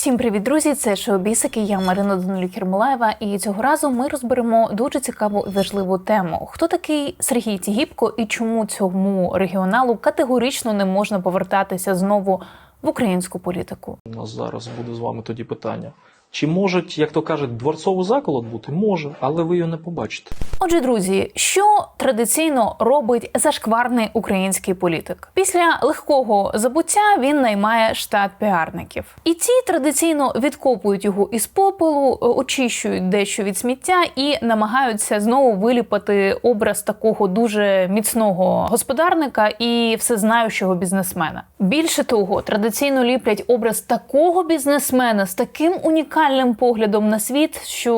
Всім привіт, друзі! Це Шеобісики. Я Марина Данилюк Ермолаєва. І цього разу ми розберемо дуже цікаву і важливу тему: хто такий Сергій Тігіпко і чому цьому регіоналу категорично не можна повертатися знову в українську політику? У нас зараз буде з вами тоді питання. Чи можуть, як то кажуть, дворцовий заколот бути? Може, але ви його не побачите. Отже, друзі, що традиційно робить зашкварний український політик? Після легкого забуття він наймає штат піарників, і ці традиційно відкопують його із попелу, е, очищують дещо від сміття і намагаються знову виліпати образ такого дуже міцного господарника і всезнаючого бізнесмена. Більше того, традиційно ліплять образ такого бізнесмена з таким унікальним поглядом на світ, що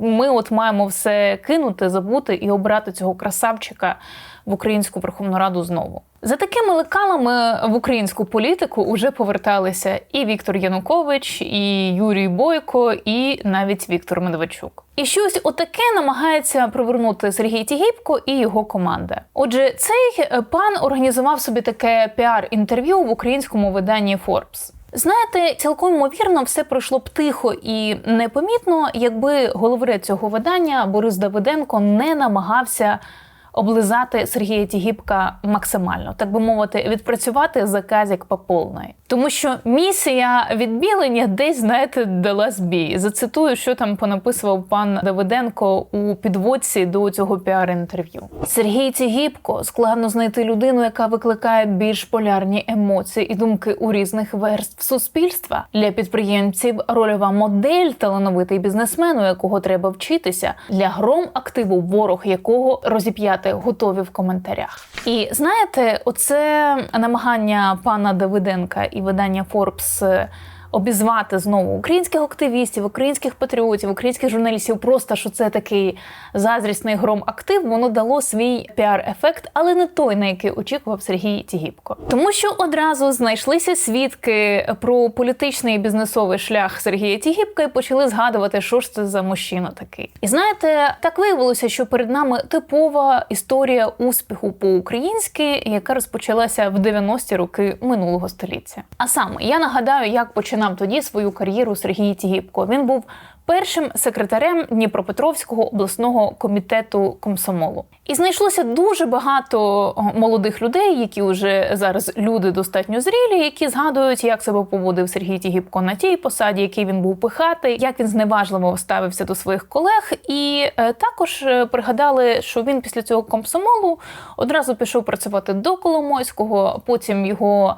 ми от маємо все кинути, забути і обрати цього красавчика в українську Верховну Раду знову. За такими лекалами в українську політику уже поверталися і Віктор Янукович, і Юрій Бойко, і навіть Віктор Медведчук. І щось отаке намагається провернути Сергій Тігіпко і його команда. Отже, цей е, пан організував собі таке піар-інтерв'ю в українському виданні Forbes. Знаєте, цілком ймовірно, все пройшло б тихо і непомітно, якби головре цього видання Борис Давиденко не намагався облизати Сергія Тігіпка максимально, так би мовити, відпрацювати заказик по повної. Тому що місія відбілення десь, знаєте, дала збій. Зацитую, що там понаписував пан Давиденко у підводці до цього піар-інтерв'ю. Сергій Тігіпко складно знайти людину, яка викликає більш полярні емоції і думки у різних верств суспільства. Для підприємців рольова модель талановитий бізнесмен, у якого треба вчитися, для гром активу, ворог якого розіп'яти готові в коментарях. І знаєте, оце намагання пана Давиденка і видання Forbes обізвати знову українських активістів, українських патріотів, українських журналістів, просто що це такий зазрісний гром актив, воно дало свій піар-ефект, але не той, на який очікував Сергій Тігіпко. Тому що одразу знайшлися свідки про політичний і бізнесовий шлях Сергія Тігіпка і почали згадувати, що ж це за мужчина такий. І знаєте, так виявилося, що перед нами типова історія успіху по-українськи, яка розпочалася в 90-ті роки минулого століття. А саме я нагадаю, як починав тоді свою кар'єру Сергій Тігіпко. Він був першим секретарем Дніпропетровського обласного комітету комсомолу. І знайшлося дуже багато молодих людей, які вже зараз люди достатньо зрілі, які згадують, як себе поводив Сергій Тігіпко на тій посаді, який він був пихатий, як він зневажливо ставився до своїх колег. І е, також е, пригадали, що він після цього комсомолу одразу пішов працювати до Коломойського, потім його.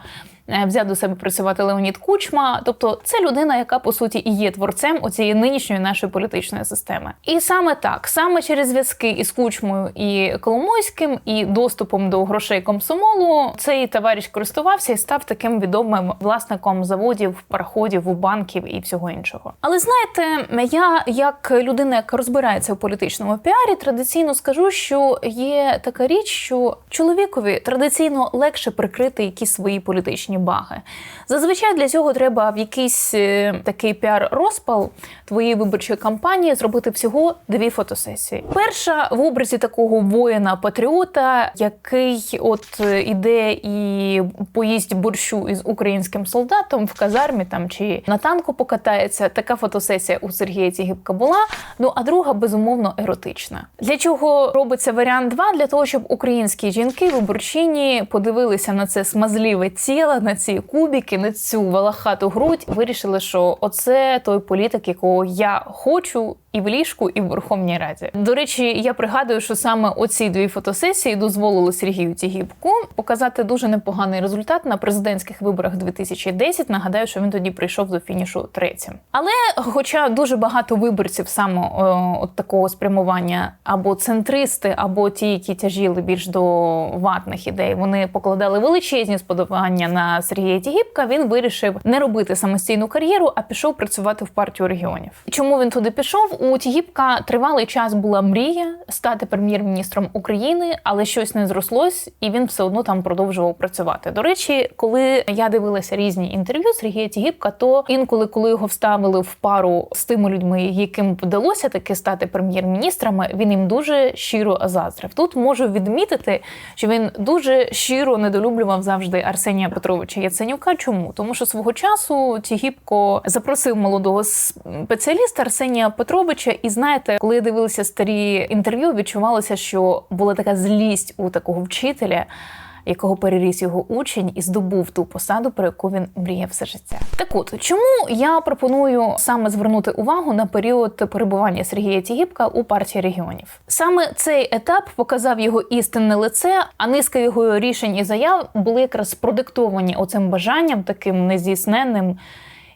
Е, взяв до себе працювати Леонід Кучма. Тобто це людина, яка по суті і є творцем оцієї нинішньої нашої політичної системи. І саме так, саме через зв'язки із Кучмою і Коломойським, і доступом до грошей комсомолу, цей товариш користувався і став таким відомим власником заводів, пароходів, банків і всього іншого. Але знаєте, я як людина, яка розбирається у політичному піарі, традиційно скажу, що є така річ, що чоловікові традиційно легше прикрити якісь свої політичні баги. Зазвичай для цього треба в якийсь е, такий піар-розпал твоєї виборчої кампанії зробити всього дві фотосесії. Перша в образі такого воїна-патріота, який от е, іде і поїсть борщу із українським солдатом в казармі там чи на танку покатається. Така фотосесія у Сергія Цігіпка була. Ну а друга безумовно еротична. Для чого робиться варіант 2? Для того, щоб українські жінки виборчині подивилися на це смазливе тіло, на ці кубики, на цю валахату грудь, вирішили, що оце той політик, якого я хочу. І в ліжку, і в Верховній Раді. До речі, я пригадую, що саме оці дві фотосесії дозволили Сергію Тігіпку показати дуже непоганий результат на президентських виборах 2010. Нагадаю, що він тоді прийшов до фінішу третім. Але, хоча дуже багато виборців саме о, от такого спрямування, або центристи, або ті, які тяжіли більш до ватних ідей, вони покладали величезні сподівання на Сергія Тігіпка. Він вирішив не робити самостійну кар'єру, а пішов працювати в партію регіонів. Чому він туди пішов? У Тігіпка тривалий час була мрія стати прем'єр-міністром України, але щось не зрослось, і він все одно там продовжував працювати. До речі, коли я дивилася різні інтерв'ю Сергія Тігіпка, то інколи, коли його вставили в пару з тими людьми, яким вдалося таки стати прем'єр-міністрами, він їм дуже щиро заздрив. Тут можу відмітити, що він дуже щиро недолюблював завжди Арсенія Петровича Яценюка. Чому? Тому що свого часу Тігіпко запросив молодого спеціаліста Арсенія Петровича, і знаєте, коли я дивилася старі інтерв'ю, відчувалося, що була така злість у такого вчителя. Якого переріс його учень і здобув ту посаду, про яку він мріяв все життя. Так от чому я пропоную саме звернути увагу на період перебування Сергія Тігіпка у партії регіонів? Саме цей етап показав його істинне лице, а низка його рішень і заяв були якраз продиктовані оцим бажанням, таким нездійсненним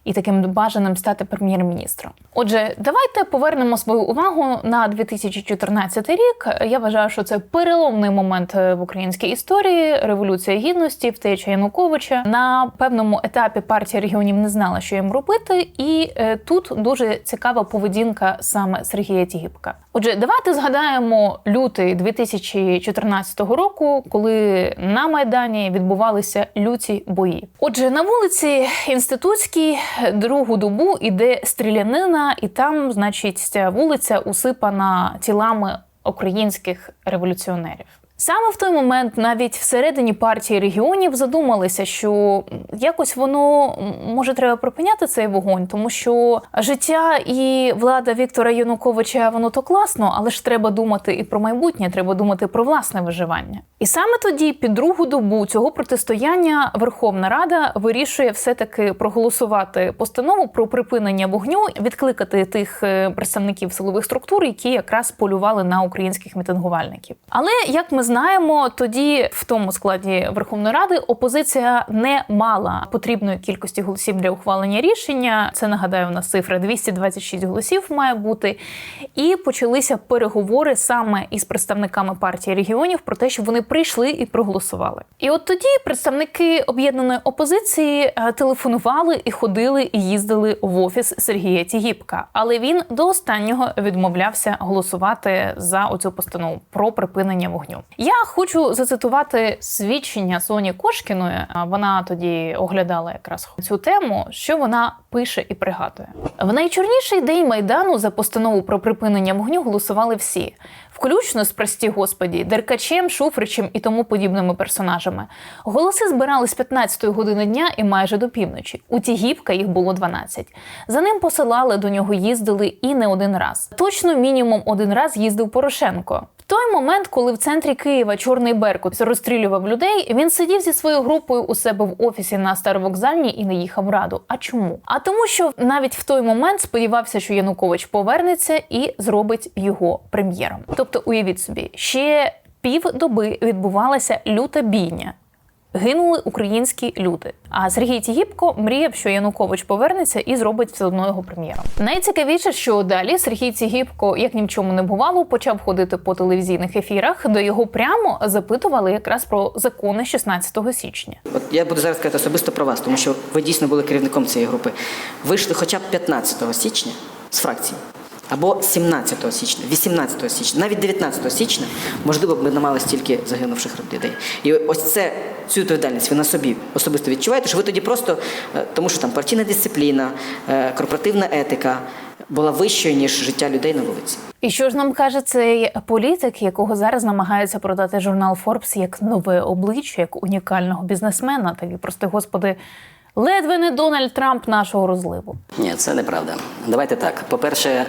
і таким бажаним стати прем'єр-міністром. Отже, давайте повернемо свою увагу на 2014 рік. Я вважаю, що це переломний момент в українській історії. Революція гідності, втеча Януковича. На певному етапі партія регіонів не знала, що їм робити, і е, тут дуже цікава поведінка саме Сергія Тігіпка. Отже, давайте згадаємо лютий 2014 року, коли на майдані відбувалися люті бої. Отже, на вулиці Інститутській другу добу іде стрілянина, і там, значить, ця вулиця усипана тілами українських революціонерів. Саме в той момент навіть всередині партії регіонів задумалися, що якось воно може треба припиняти цей вогонь, тому що життя і влада Віктора Януковича воно то класно, але ж треба думати і про майбутнє, треба думати про власне виживання. І саме тоді, під другу добу цього протистояння, Верховна Рада вирішує все-таки проголосувати постанову про припинення вогню, відкликати тих е, представників силових структур, які якраз полювали на українських мітингувальників. Але як ми знаємо, тоді в тому складі Верховної Ради опозиція не мала потрібної кількості голосів для ухвалення рішення. Це нагадаю, у нас цифра 226 голосів має бути. І почалися переговори саме із представниками партії регіонів про те, щоб вони прийшли і проголосували. І от тоді представники об'єднаної опозиції е, телефонували і ходили і їздили в офіс Сергія Тігіпка. Але він до останнього відмовлявся голосувати за оцю постанову про припинення вогню. Я хочу зацитувати свідчення Соні Кошкіної. Вона тоді оглядала якраз цю тему, що вона пише і пригадує. В найчорніший день майдану за постанову про припинення вогню голосували всі, включно з прості господі, Деркачем, Шуфричем і тому подібними персонажами. Голоси збирали з 15-ї години дня і майже до півночі. У Тігіпка їх було 12. За ним посилали до нього, їздили і не один раз. Точно мінімум один раз їздив Порошенко. Той момент, коли в центрі Києва Чорний Беркут розстрілював людей, він сидів зі своєю групою у себе в офісі на Старовокзальній і не їхав в раду. А чому? А тому, що навіть в той момент сподівався, що Янукович повернеться і зробить його прем'єром. Тобто, уявіть собі, ще півдоби відбувалася люта бійня. Гинули українські люди. А Сергій Тігіпко мріяв, що Янукович повернеться і зробить все одно його прем'єром. Найцікавіше, що далі Сергій Тігіпко, як ні в чому не бувало, почав ходити по телевізійних ефірах, де його прямо запитували якраз про закони 16 січня. От я буду зараз казати особисто про вас, тому що ви дійсно були керівником цієї групи. Вийшли хоча б 15 січня з фракції. Або 17 січня, 18 січня, навіть 19 січня, можливо, б ми не мали стільки загинувших людей. І ось це цю відповідальність ви на собі особисто відчуваєте, що ви тоді просто, е, тому що там партійна дисципліна, е, корпоративна етика була вищою, ніж життя людей на вулиці. І що ж нам каже цей політик, якого зараз намагається продати журнал Forbes як нове обличчя, як унікального бізнесмена? Такий, прости господи, ледве не Дональд Трамп нашого розливу. Ні, це неправда. Давайте так. По-перше, е,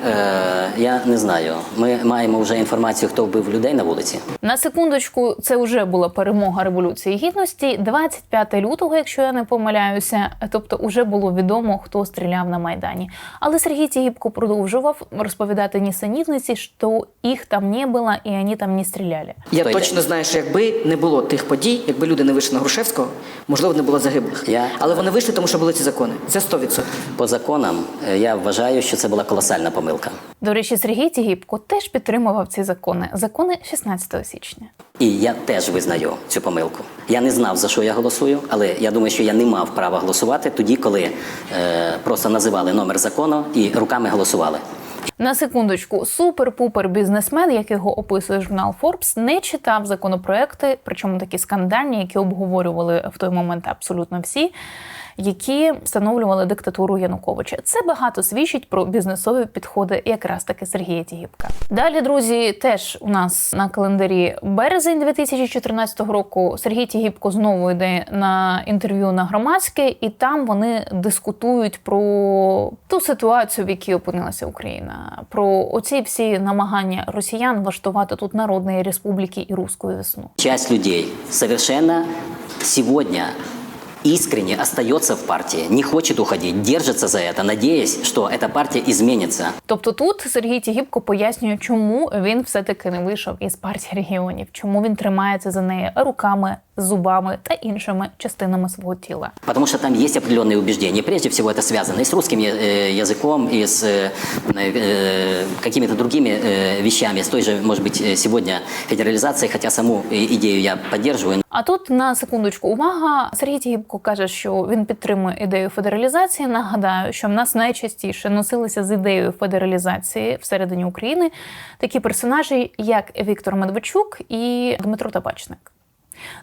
я не знаю. Ми маємо вже інформацію, хто вбив людей на вулиці. На секундочку, це вже була перемога революції гідності. 25 лютого, якщо я не помиляюся, тобто вже було відомо, хто стріляв на майдані. Але Сергій Тігіпко продовжував розповідати нісенітниці, що їх там не було і вони там не стріляли. Я Той точно день. знаю, що якби не було тих подій, якби люди не вийшли на Грушевського, можливо, не було загиблих. Я- Але вони вийшли, тому що були ці закони. Це 100%. По законам е, я вважаю, що це була колосальна помилка. До речі, Сергій Тігіпко теж підтримував ці закони. Закони 16 січня. І я теж визнаю цю помилку. Я не знав, за що я голосую, але я думаю, що я не мав права голосувати тоді, коли е, просто називали номер закону і руками голосували. На секундочку, супер-пупер бізнесмен, якого описує журнал Forbes, не читав законопроекти, причому такі скандальні, які обговорювали в той момент абсолютно всі. Які встановлювали диктатуру Януковича. Це багато свідчить про бізнесові підходи якраз таки Сергія Тігіпка. Далі, друзі, теж у нас на календарі березень 2014 року Сергій Тігіпко знову йде на інтерв'ю на громадське, і там вони дискутують про ту ситуацію, в якій опинилася Україна, про оці всі намагання росіян влаштувати тут народної республіки і руську весну. Часть людей совершенно сегодня искренне остается в партии, не хочет уходить, держится за это, надеясь, что эта партия изменится. Тобто тут Сергій Тігіпко пояснює, чому він все-таки не вийшов із партії регіонів, чому він тримається за неї руками, зубами та іншими частинами свого тіла. Потому что там есть определенные убеждения. Прежде всего это связано и с русским я- э, языком, и с э, э, какими-то другими э, вещами, с той же, может быть, э, сегодня федерализацией, хотя саму э, идею я поддерживаю, А тут на секундочку увага. Сергій Тігіпко каже, що він підтримує ідею федералізації. Нагадаю, що в нас найчастіше носилися з ідеєю федералізації всередині України такі персонажі, як Віктор Медведчук і Дмитро Табачник.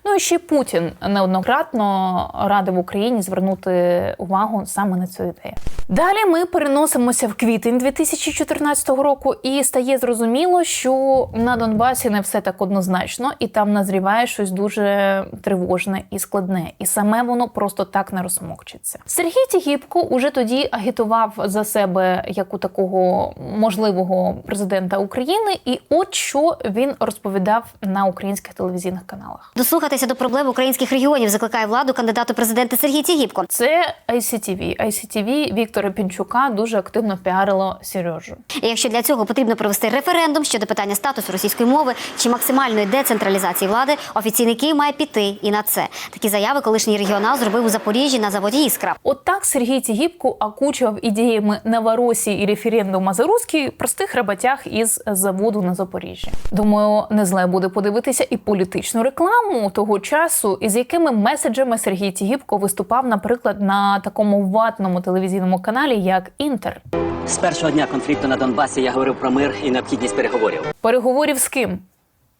Ну і ще Путін неоднократно радив Україні звернути увагу саме на цю ідею. Далі ми переносимося в квітень 2014 року, і стає зрозуміло, що на Донбасі не все так однозначно, і там назріває щось дуже тривожне і складне, і саме воно просто так не розсмокчиться. Сергій Тігіпко уже тоді агітував за себе як у такого можливого президента України, і от що він розповідав на українських телевізійних каналах. Дослухатися до проблем українських регіонів закликає владу кандидат у президенти Сергій Тігіпко. Це ICTV. ICTV Віктора Пінчука дуже активно піарило Сережу. І якщо для цього потрібно провести референдум щодо питання статусу російської мови чи максимальної децентралізації влади, офіційний Київ має піти і на це. Такі заяви колишній регіонал зробив у Запоріжжі на заводі Іскра. От так Сергій Тігіпко окучував ідеями Новоросії і референдума за руський простих роботях із заводу на Запоріжжі. Думаю, не зле буде подивитися і політичну рекламу того часу, із якими меседжами Сергій Тігіпко виступав, наприклад, на такому ватному телевізійному каналі, як Інтер. З першого дня конфлікту на Донбасі я говорив про мир і необхідність переговорів. Переговорів з ким?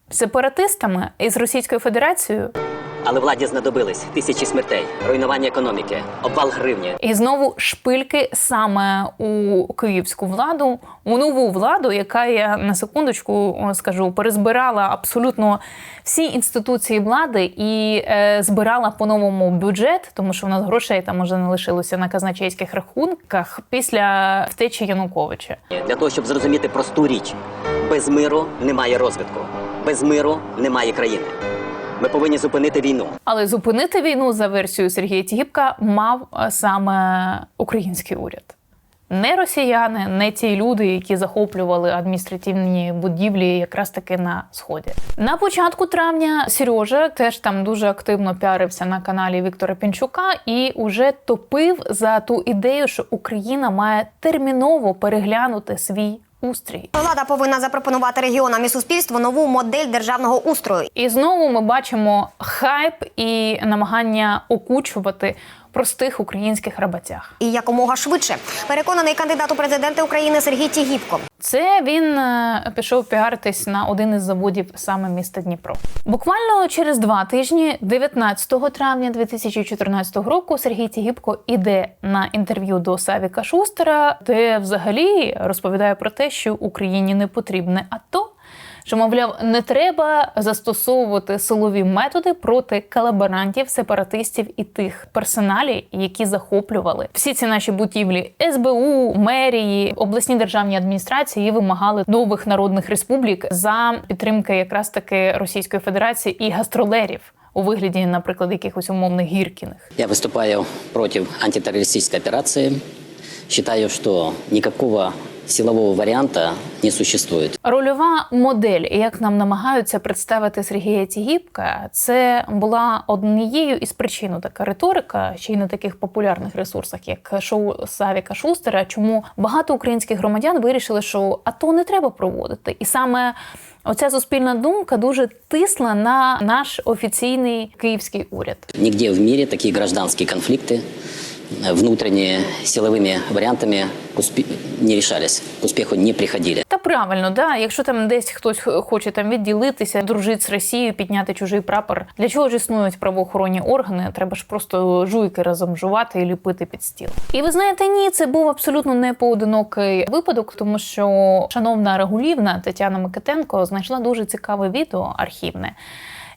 Сепаратистами із Російською Федерацією? Але владі знадобились тисячі смертей, руйнування економіки, обвал гривні. І знову шпильки саме у київську владу, у нову владу, яка я на секундочку скажу, перезбирала абсолютно всі інституції влади і е, збирала по-новому бюджет, тому що в нас грошей там уже не лишилося на казначейських рахунках після втечі Януковича. Для того, щоб зрозуміти просту річ: без миру немає розвитку, без миру немає країни. Ми повинні зупинити війну. Але зупинити війну за версією Сергія Тігіпка мав е, саме український уряд. Не росіяни, не ті люди, які захоплювали адміністративні будівлі якраз таки на сході. На початку травня Сережа теж там дуже активно піарився на каналі Віктора Пінчука і уже топив за ту ідею, що Україна має терміново переглянути свій устрій. Влада повинна запропонувати регіонам і суспільству нову модель державного устрою. І знову ми бачимо хайп і намагання окучувати простих українських рабатях. І якомога швидше переконаний кандидат у президенти України Сергій Тігіпко. Це він е, пішов піаритись на один із заводів саме міста Дніпро. Буквально через два тижні, 19 травня 2014 року, Сергій Тігіпко іде на інтерв'ю до Савіка Шустера, де взагалі розповідає про те, що Україні не потрібне АТО. Що, мовляв, не треба застосовувати силові методи проти колаборантів, сепаратистів і тих персоналів, які захоплювали всі ці наші будівлі СБУ, мерії, обласні державні адміністрації вимагали нових народних республік за підтримки якраз таки Російської Федерації і гастролерів у вигляді, наприклад, якихось умовних гіркіних. Я выступаю против антитеррористической операции. Считаю, что никакого силового варианта не существует. Рольова модель, як нам намагаються представити Сергія Тігіпка, це була однією із причин така риторика, ще й на таких популярних ресурсах, як шоу Савіка Шустера. Чому багато українських громадян вирішили, що АТО не треба проводити, і саме оця суспільна думка дуже тисла на наш офіційний київський уряд. Нигде в мире такие гражданские конфликты э, внутренние силовыми вариантами не решались, к успеху не приходили. Та правильно, да. Якщо там десь хтось хоче там відділитися, дружити з Росією, підняти чужий прапор. Для чого ж існують правоохоронні органи? Треба ж просто жуйки разом жувати і ліпити під стіл. І ви знаєте, ні, це був абсолютно не поодинокий випадок, тому що шановна регулівна Тетяна Микитенко знайшла дуже цікаве відео архівне.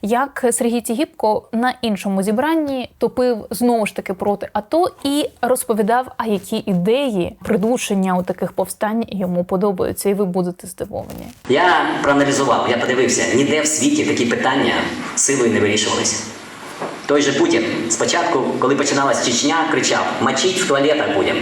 Як Сергій Тігіпко на іншому зібранні топив знову ж таки проти АТО і розповідав, а які ідеї придушення у таких повстань йому подобаються, і ви будете здивовані. Я проаналізував, я подивився, ніде в світі такі питання силою не вирішувалися. Той же Путін спочатку, коли починалась Чечня, кричав: мочіть в туалетах будемо.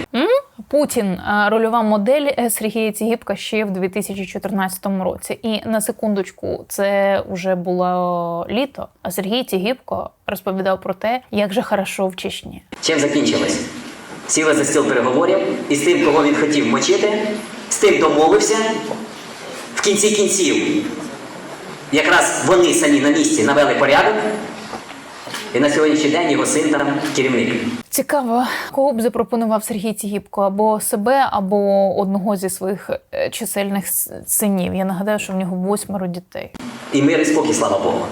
Путін е, рольова модель е, Сергія Цігіпка ще в 2014 році. І на секундочку, це вже було літо. А Сергій Цігіпко розповідав про те, як же хорошо в Чечні. Чим закінчилось? Сіли за стіл переговорів і з тим, кого він хотів мочити, з тим домовився. В кінці кінців, якраз вони самі на місці навели порядок. І на сьогоднішній день його син там керівник. Цікаво, кого б запропонував Сергій Тігіпко або себе, або одного зі своїх е, чисельних синів. Я нагадаю, що в нього восьмеро дітей. І мир і спокій, слава Богу.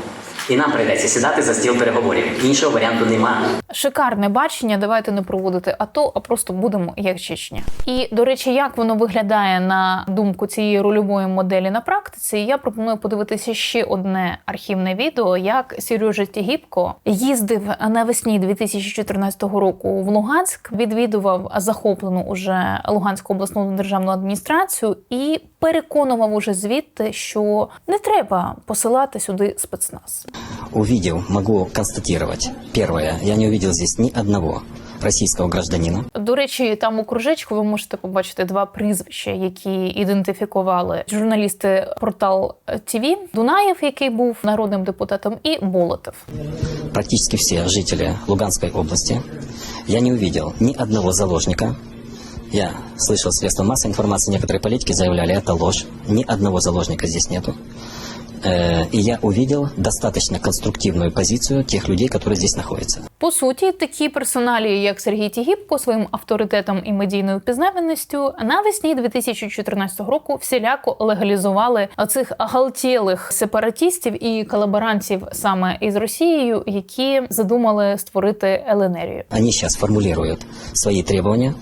І нам прийдеться сідати за стіл переговорів. Іншого варіанту немає. Шикарне бачення. Давайте не проводити АТО, а просто будемо як Чечня. І до речі, як воно виглядає на думку цієї рольової моделі на практиці, я пропоную подивитися ще одне архівне відео, як Сережа Тігіпко їздив навесні 2014 року в Луганськ, відвідував захоплену уже Луганську обласну державну адміністрацію і переконував уже звідти, що не треба посилати сюди спецназ. Увидел, могу констатировать. Первое, я не увидел здесь ни одного российского гражданина. До речі, там у кружечку ви можете побачити два прізвища, які ідентифікували журналісти портал ТВ. Дунаєв, який був народним депутатом, і Болотов. Практически все жители Луганской области. Я не увидел ни одного заложника. Я слышал средства массовой информации, некоторые политики заявляли, это ложь. Ни одного заложника здесь нету. Э, И я увидел достаточно конструктивную позицию тех людей, которые здесь находятся. По суті, такі персоналі, як Сергій Тігіпко, своїм авторитетом і медійною впізнаваністю навесні 2014 року всіляко легалізували оцих галтілих сепаратістів і колаборантів саме із Росією, які задумали створити ЛНРію. Они сейчас формулируют свои требования, э,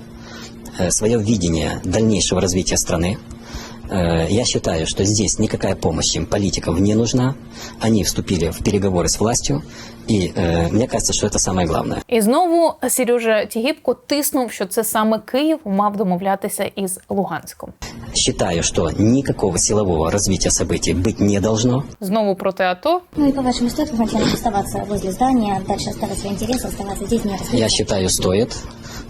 свое видение дальнейшего развития страны. Э, Я считаю, что здесь никакая помощь им политиков не нужна. Они вступили в переговоры с властью, и э, мне кажется, что это самое главное. І знову Сережа Тігіпко тиснув, що це саме Київ мав домовлятися із Луганськом. Считаю, что никакого силового развития событий быть не должно. Знову проти АТО. Ну и по-вашему, стоит изначально оставаться возле здания, дальше оставить свои интересы, оставаться здесь, не разбираться? Я считаю, стоит.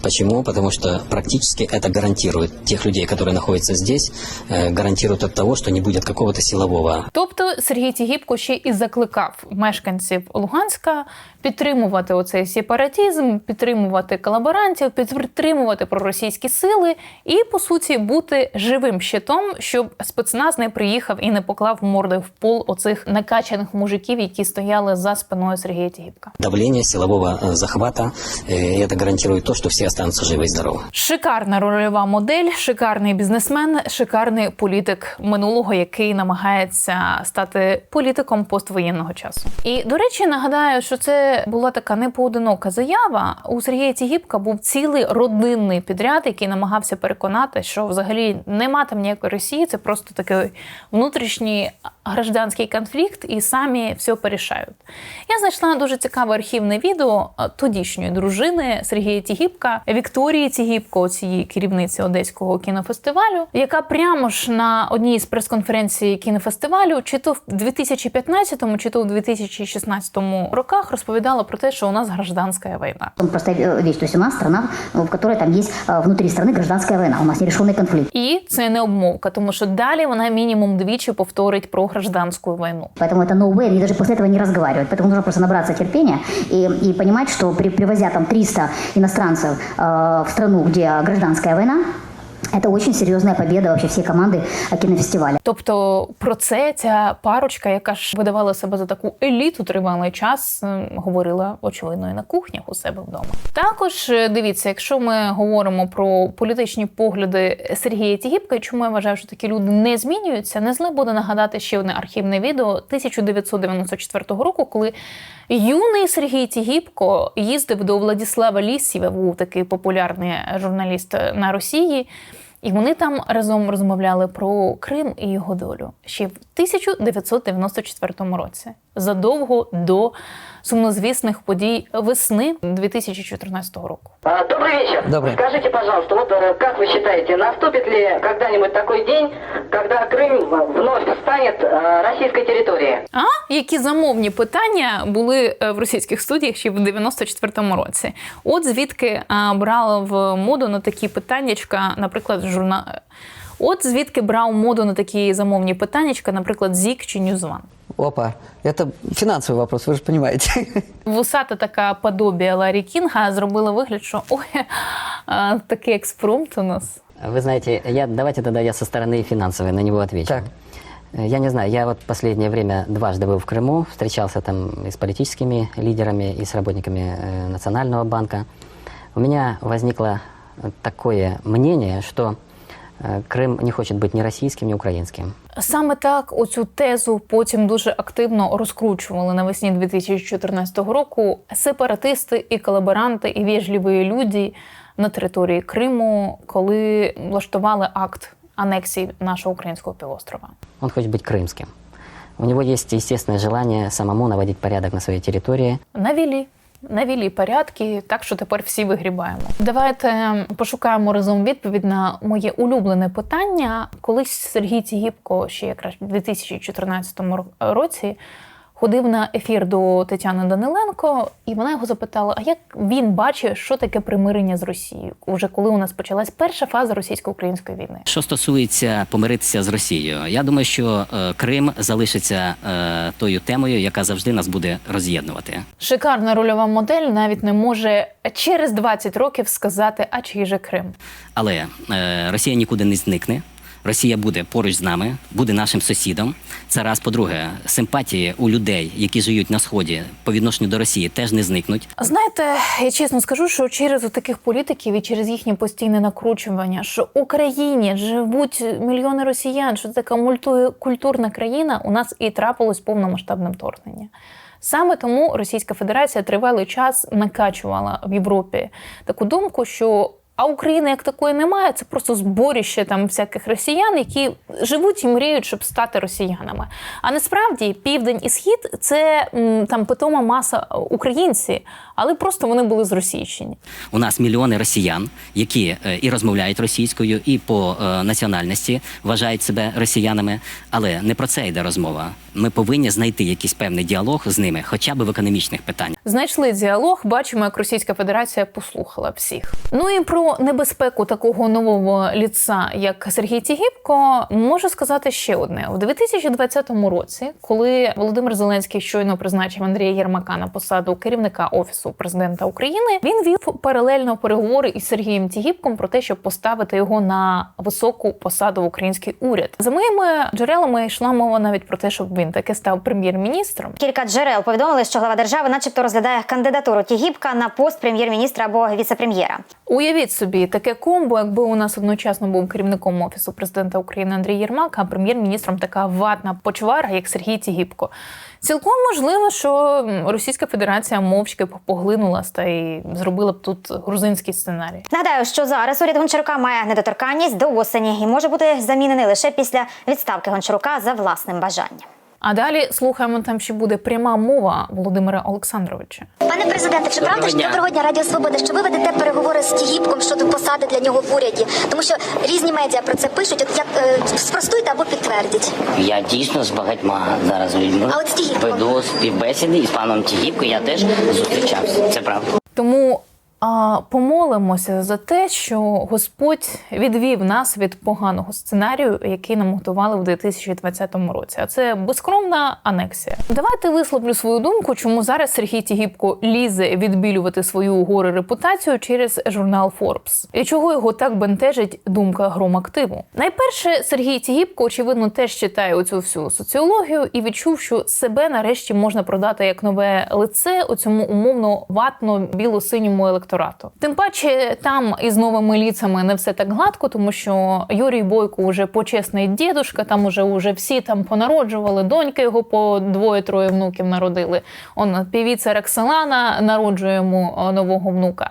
Почему? Потому что практически это гарантирует тех людей, которые находятся здесь, э, гарантирует от того, что не будет какого-то силового Тобто Сергій Тігіпко ще і закликав мешканців Луганська підтримувати оцей сепаратізм, підтримувати колаборантів, підтримувати проросійські сили і по суті бути живим щитом, щоб спецназ не приїхав і не поклав морди в пол оцих накачаних мужиків, які стояли за спиною Сергія Тігіпка. давления, силового э, захвата. Э, И это гарантирует то, что все останутся живы и здоровы. Шикарна рольова модель, шикарний бізнесмен, шикарний політик минулого, який намагається стати політиком поствоєнного часу. І до речі, нагадаю, що це була така непоодинока заява. У Сергія Тігіпка був цілий родинний підряд, який намагався переконати, що взагалі нема там ніякої Росії, це просто такий внутрішній гражданський конфлікт, і самі все порішають. Я знайшла дуже цікаве архівне відео е, тодішньої дружини Сергія Тігіпка, Вікторії Тігіпко, цієї керівниці Одеського кінофестивалю, яка прямо ж на одній з прес-конференцій кінофестивалю, чи то в 2015, чи то в 2016 роках розповідала про те, що у нас гражданська війна. Простая э, вещь, то есть у нас страна, э, в которой там есть э, внутри страны гражданская война, у нас нерешенный конфликт. І це не обмовка, тому що далі вона мінімум двічі повторить про гражданську війну. Поэтому это no way, они даже после этого не разговаривают. Поэтому нужно просто набраться терпения и, и понимать, что при, привозя там 300 иностранцев э, в страну, где гражданская война, Это очень серьезная победа вообще всей команды э, кинофестиваля. Тобто про це ця парочка, яка ж видавала себе за таку еліту тривалий час, м, говорила очевидно і на кухнях у себе вдома. Також е, дивіться, якщо ми говоримо про політичні погляди Сергія Тігіпка, і чому я вважаю, що такі люди не змінюються, не зле буде нагадати ще одне архівне відео 1994 року, коли юний Сергій Тігіпко їздив до Владіслава Лісєва, був такий популярний журналіст на Росії. І вони там разом розмовляли про Крим і його долю. Ще в 1994 році, задовго до сумнозвісних подій весни 2014 року. А, Добрый вечер. Добрый. Скажите, пожалуйста, вот э, как вы считаете, наступит ли когда-нибудь такой день, когда Крым вновь станет э, российской территорией? А які замовні питання були е, в російських студіях ще в 94-му році? От звідки а, брала в моду на такі питаннячка, наприклад, журна... От звідки брав моду на такі замовні питаннячка, наприклад, Зік чи Ньюзван. Опа, это финансовый вопрос, вы же понимаете. Вусата така подобія Ларі Кінга зробила вигляд, що ой, а, такий експромт у нас. Вы знаете, я, давайте тогда я со стороны финансовой на него отвечу. Так. Э, Я не знаю, я вот последнее время дважды был в Крыму, встречался там и с политическими лидерами, и с работниками э, Национального банка. У меня возникло э, такое мнение, что э, Крым не хочет быть ни российским, ни украинским. Саме так оцю тезу потім дуже активно розкручували навесні 2014 року сепаратисти і колаборанти, і вежливі люди на території Криму, коли влаштували акт анексії нашого українського півострова. Он хочет быть крымским. У него есть естественное желание самому наводить порядок на своей территории. Навілі. Навілі порядки, так що тепер всі вигрібаємо. Давайте пошукаємо разом відповідь на моє улюблене питання. Колись Сергій Цігіпко, ще якраз в 2014 ро- році, ходив на ефір до Тетяни Даниленко, і вона його запитала: а як він бачить, що таке примирення з Росією, уже коли у нас почалась перша фаза російсько-української війни? Що стосується помиритися з Росією, я думаю, що е, Крим залишиться е, тою темою, яка завжди нас буде роз'єднувати. Шикарна рольова модель навіть не може через 20 років сказати, а чий же Крим. Але е, Росія нікуди не зникне. Росія буде поруч з нами, буде нашим сусідом. Це раз. По-друге, симпатії у людей, які живуть на сході по відношенню до Росії, теж не зникнуть. Знаєте, я чесно скажу, що через таких політиків і через їхнє постійне накручування, що в Україні живуть мільйони росіян, що це така мультикультурна країна, у нас і трапилось повномасштабне вторгнення. Саме тому Російська Федерація тривалий час накачувала в Європі таку думку, що а України як такої немає, це просто зборіще там всяких росіян, які живуть і мріють, щоб стати росіянами. А насправді південь і схід це там питома маса українці, але просто вони були зросійщені. У нас мільйони росіян, які е, і розмовляють російською, і по е, національності вважають себе росіянами. Але не про це йде розмова. Ми повинні знайти якийсь певний діалог з ними, хоча б в економічних питаннях. Знайшли діалог, бачимо, як Російська Федерація послухала всіх. Ну і про небезпеку такого нового ліца, як Сергій Тігіпко, можу сказати ще одне: у 2020 році, коли Володимир Зеленський щойно призначив Андрія Єрмака на посаду керівника офісу президента України, він вів паралельно переговори із Сергієм Тігіпком про те, щоб поставити його на високу посаду в український уряд. За моїми джерелами йшла мова навіть про те, щоб він таки став прем'єр-міністром. Кілька джерел повідомили, що глава держави, начебто, розглядає кандидатуру Тігіпка на пост прем'єр-міністра або віце-прем'єра. Уявіть собі таке комбо, якби у нас одночасно був керівником офісу президента України Андрій Єрмак, а прем'єр-міністром така ватна почвара, як Сергій Тігіпко. Цілком можливо, що Російська Федерація мовчки б поглинулась та й зробила б тут грузинський сценарій. Нагадаю, що зараз уряд Гончарука має недоторканність до осені і може бути замінений лише після відставки Гончарука за власним бажанням. А далі слухаємо, там ще буде пряма мова Володимира Олександровича. Пане президенте, чи правда що доброго дня Радіо Свобода, що ви ведете переговори з Тігіпком щодо посади для нього в уряді? Тому що різні медіа про це пишуть. От як е, спростуйте або підтвердіть. Я дійсно з багатьма зараз людьми А от з Тігіпком? веду співбесіди і з паном Тігіпко я теж зустрічався. Це правда. Тому помолимося за те, що Господь відвів нас від поганого сценарію, який нам готували в 2020 році. А це безкромна анексія. Давайте висловлю свою думку, чому зараз Сергій Тігіпко лізе відбілювати свою горе репутацію через журнал Forbes. І чого його так бентежить думка громактиву? Найперше, Сергій Тігіпко, очевидно, теж читає оцю всю соціологію і відчув, що себе нарешті можна продати як нове лице у цьому умовно ватно біло-синьому електорату. Тим паче там із новими ліцами не все так гладко, тому що Юрій Бойко вже почесний дідушка, там уже уже всі там понароджували, доньки його по двоє-троє внуків народили. Он півіця Рекселана народжує йому е, нового внука.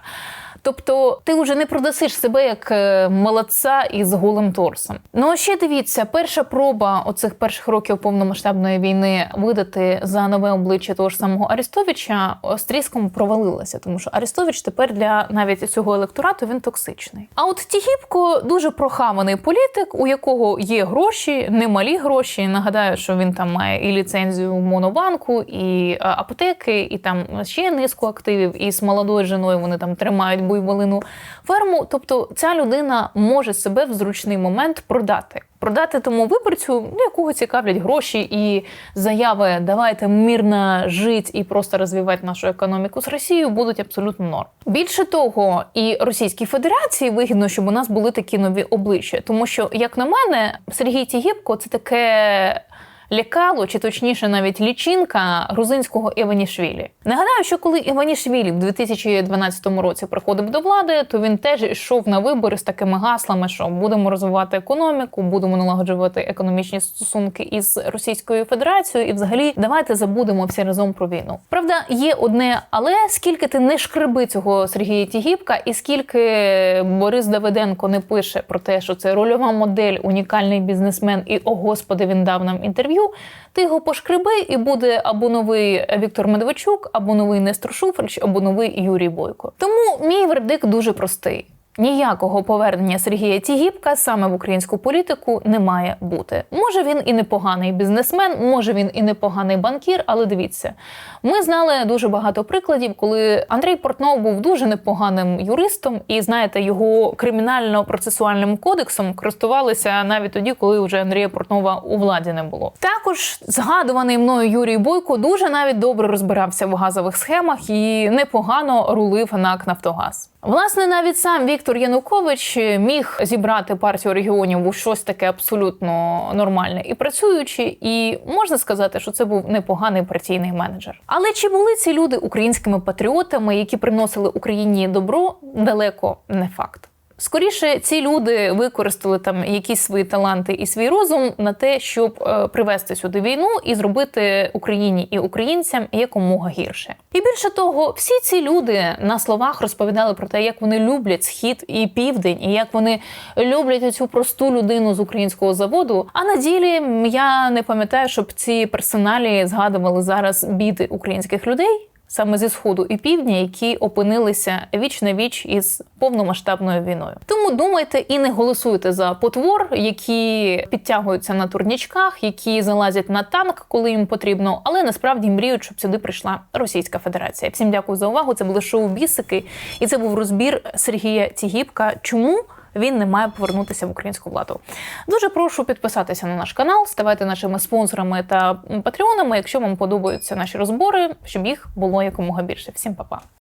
Тобто ти вже не продасиш себе як е, молодця із голим торсом. Ну а ще дивіться, перша проба оцих перших років повномасштабної війни видати за нове обличчя того ж самого Арестовича з провалилася, тому що Арестович тепер для навіть цього електорату він токсичний. А от Тігіпко дуже прохаваний політик, у якого є гроші, немалі гроші. Нагадаю, що він там має і ліцензію Монобанку, і е, апотеки, і там ще низку активів. І з молодою жіною вони там тримають буйволину ферму. Тобто ця людина може себе в зручний момент продати. Продати тому виборцю, ну, якого цікавлять гроші і заяви давайте мирно жити і просто розвивати нашу економіку з Росією будуть абсолютно норм. Більше того, і Російській Федерації вигідно, щоб у нас були такі нові обличчя, тому що, як на мене, Сергій Тігіпко це таке лякало, чи точніше навіть лічинка грузинського Іванішвілі. Нагадаю, що коли Іванішвілі в 2012 році приходив до влади, то він теж йшов на вибори з такими гаслами, що будемо розвивати економіку, будемо налагоджувати економічні стосунки із Російською Федерацією, і взагалі давайте забудемо всі разом про війну. Правда, є одне, але скільки ти не шкреби цього Сергія Тігіпка, і скільки Борис Давиденко не пише про те, що це рольова модель, унікальний бізнесмен, і о господи, він дав нам інтерв'ю. Ти його пошкреби, і буде або новий Віктор Медведчук, або новий Нестор Шуфрич, або новий Юрій Бойко. Тому мій вердикт дуже простий. Ніякого повернення Сергія Тігіпка саме в українську політику не має бути. Може він і непоганий бізнесмен, може він і непоганий банкір, але дивіться, ми знали дуже багато прикладів, коли Андрій Портнов був дуже непоганим юристом, і знаєте, його кримінально-процесуальним кодексом користувалися навіть тоді, коли вже Андрія Портнова у владі не було. Також згадуваний мною Юрій Бойко дуже навіть добре розбирався в газових схемах і непогано рулив НАК Нафтогаз. Власне, навіть сам Віктор Янукович міг зібрати партію регіонів у щось таке абсолютно нормальне і працюючи, і можна сказати, що це був непоганий партійний менеджер. Але чи були ці люди українськими патріотами, які приносили Україні добро, далеко не факт. Скоріше, ці люди використали там якісь свої таланти і свій розум на те, щоб е, привести сюди війну і зробити Україні і українцям якомога гірше. І більше того, всі ці люди на словах розповідали про те, як вони люблять схід і південь, і як вони люблять цю просту людину з українського заводу. А на ділі я не пам'ятаю, щоб ці персоналі згадували зараз біди українських людей саме зі сходу і півдня, які опинилися віч на віч із повномасштабною війною. Тому думайте і не голосуйте за потвор, які підтягуються на турнічках, які залазять на танк, коли їм потрібно, але насправді мріють, щоб сюди прийшла Російська Федерація. Всім дякую за увагу. Це були шоу Бісики, і це був розбір Сергія Тігіпка. Чому? Він не має повернутися в українську владу. Дуже прошу підписатися на наш канал, ставайте нашими спонсорами та патреонами, якщо вам подобаються наші розбори, щоб їх було якомога більше. Всім па-па!